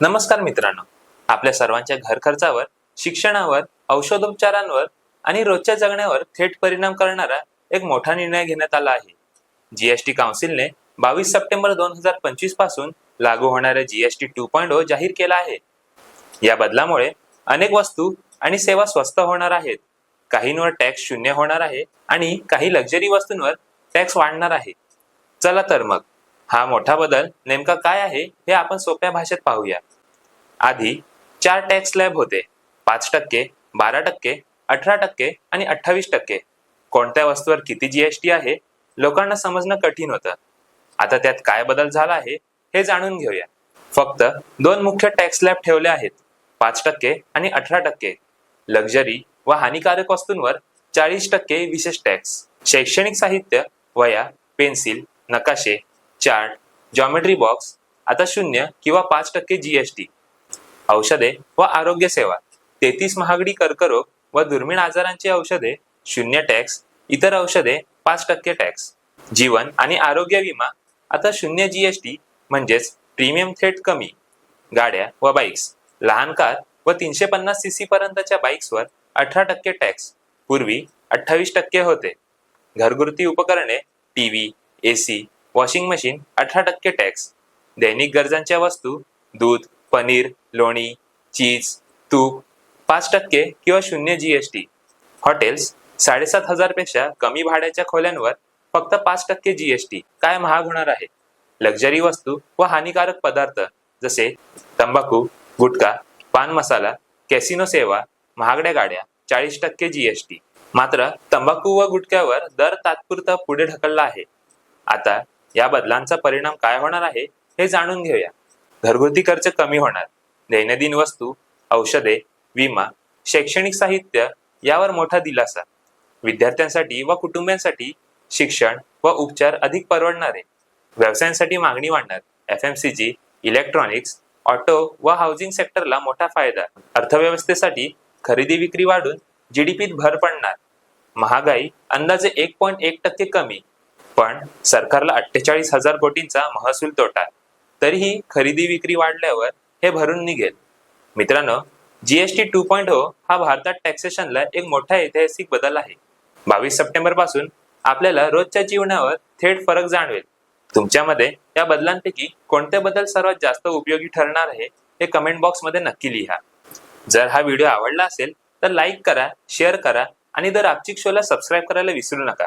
नमस्कार मित्रांनो. आपल्या सर्वांच्या घर खर्चावर शिक्षणावर औषधोपचारांवर आणि रोजच्या जगण्यावर थेट परिणाम करणारा एक मोठा निर्णय घेण्यात आला आहे. जीएसटी काउन्सिलने बावीस सप्टेंबर दोन हजार पंचवीसपासून लागू होणाऱ्या जीएसटी टू पॉईंट ओ जाहीर केला आहे. या बदलामुळे अनेक वस्तू आणि सेवा स्वस्त होणार आहेत. काहींवर टॅक्स शून्य होणार आहे आणि काही लक्झरी वस्तूंवर टॅक्स वाढणार आहे. चला तर मग हा मोठा बदल नेमका काय आहे हे आपण सोप्या भाषेत पाहूया. आधी चार टॅक्स स्लॅब होते. पाच टक्के बारा टक्के अठरा टक्के आणि अठ्ठावीस टक्के. कोणत्या वस्तूवर किती जीएसटी आहे लोकांना समजणं कठीण होतं. आता त्यात काय बदल झाला आहे हे जाणून घेऊया. फक्त दोन मुख्य टॅक्स स्लॅब ठेवले आहेत. पाच टक्के आणि अठरा टक्के. लक्झरी व हानिकारक वस्तूंवर चाळीस टक्के विशेष टॅक्स शैक्षणिक साहित्य वया पेन्सिल नकाशे चार्ट जॉमेट्री बॉक्स आता शून्य किंवा पाच टक्के जीएसटी औषधे व आरोग्य सेवा तेहतीस महागडी कर्करोग व दुर्मिळ आजारांची औषधे शून्य टॅक्स इतर औषधे पाच टक्के टॅक्स जीवन आणि आरोग्य विमा आता शून्य जीएसटी म्हणजेच प्रीमियम थेट कमी गाड्या व बाईक्स लहान कार व तीनशे पन्नास सी सी पर्यंतच्या बाईक्सवर अठरा टक्के टॅक्स पूर्वी अठ्ठावीस टक्के होते घरगुती उपकरणे टीव्ही एसी वॉशिंग मशीन अठरा टक्के टॅक्स. दैनिक गरजांच्या वस्तू दूध पनीर लोणी चीज तूप पाच टक्के किंवा शून्य जीएसटी हॉटेल्स साडेसात हजारपेक्षा कमी भाड्याच्या खोल्यांवर फक्त पाच टक्के जीएसटी काय महाग होणार आहे. लक्झरी वस्तू व हानिकारक पदार्थ जसे तंबाखू गुटखा पान मसाला कॅसिनो सेवा महागड्या गाड्या चाळीस टक्के जीएसटी मात्र तंबाखू व गुटख्यावर दर तात्पुरता पुढे ढकलला आहे. आता या बदलांचा परिणाम काय होणार आहे हे जाणून घेऊया. घरगुती खर्च कमी होणार दैनंदिन वस्तू औषधे विमा शैक्षणिक साहित्य यावर मोठा दिलासा. विद्यार्थ्यांसाठी व कुटुंबियांसाठी शिक्षण व उपचार अधिक परवडणारे व्यवसायांसाठी मागणी वाढणार F M C G electronics auto व हाऊसिंग सेक्टरला मोठा फायदा. अर्थव्यवस्थेसाठी खरेदी विक्री वाढून जीडीपीत भर पडणार. महागाई अंदाजे एक पॉईंट एक टक्के कमी. पण सरकारला अठ्ठेचाळीस हजार कोटींचा महसूल तोटा. तरीही खरेदी विक्री वाढल्यावर हे भरून निघेल. मित्रांनो जीएसटी टू पॉईंट हो हा भारतात टॅक्सेशनला एक मोठा ऐतिहासिक बदल आहे. बावीस सप्टेंबरपासून आपल्याला रोजच्या जीवनावर थेट फरक जाणवेल. तुमच्यामध्ये या बदलांपैकी कोणते बदल सर्वात जास्त उपयोगी ठरणार आहे हे कमेंट बॉक्समध्ये नक्की लिहा. जर हा व्हिडिओ आवडला असेल तर लाईक करा शेअर करा आणि दर आपचिक शोला सबस्क्राईब करायला विसरू नका.